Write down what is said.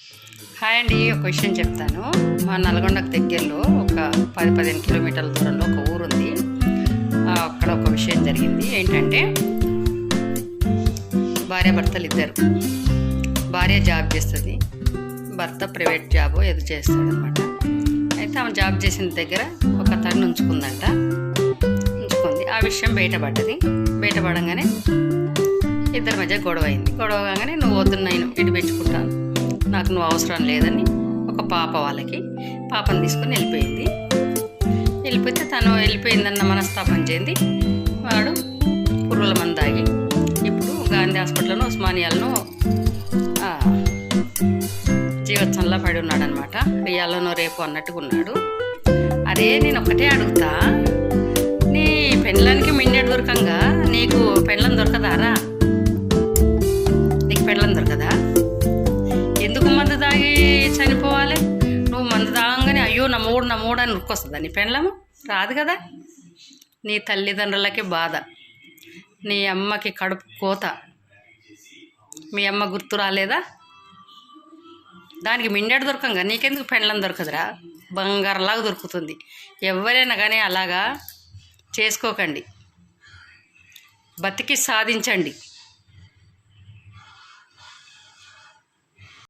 Hi అండి ఒక విషయం చెప్తాను. మా నల్గొండకు దగ్గరలో ఒక పది పదిహేను కిలోమీటర్ల దూరంలో ఒక ఊరు ఉంది అక్కడ ఒక విషయం జరిగింది. ఏంటంటే భార్య భర్తలు ఇద్దరు. భార్య జాబ్ చేస్తుంది భర్త ప్రైవేట్ జాబ్ ఏదో చేస్తాడనమాట. అయితే ఆమె జాబ్ చేసిన దగ్గర ఒక తను ఉంచుకుందంట. ఉంచుకుంది. ఆ విషయం బయటపడ్డది. బయటపడంగానే ఇద్దరి మధ్య గొడవ అయింది. గొడవ కాగానే నువ్వు వద్దు నేను ఇటు పెంచుకుంటాను. నాకు నువ్వు అవసరం లేదని ఒక పాప వాళ్ళకి పాపను తీసుకొని వెళ్ళిపోయింది. వెళ్ళిపోతే తను వెళ్ళిపోయిందన్న మనస్తాపం చెంది వాడు పురుగుల మంది తాగి ఇప్పుడు గాంధీ హాస్పిటల్లోనూ ఉస్మానియాలను జీవత్సంలో పడి ఉన్నాడనమాట రియాలోనో ఇయ్యాలనో రేపు అన్నట్టుగా ఉన్నాడు. అరే నేను ఒకటే అడుగుతా. చనిపోవాలి. నువ్వు మందు తాగంగానే అయ్యో నా మూడు నా మూడు అని ఉరుకొస్తుందా నీ పెండ్లము రాదు కదా? నీ తల్లిదండ్రులకి బాధ. నీ అమ్మకి కడుపు కోత. మీ అమ్మ గుర్తు రాలేదా? దానికి మిండెడు దొరకంగా. నీకెందుకు పెండ్లం దొరకదురా? బంగారంలాగా దొరుకుతుంది. ఎవరైనా కానీ అలాగా చేసుకోకండి. బతికి సాధించండి.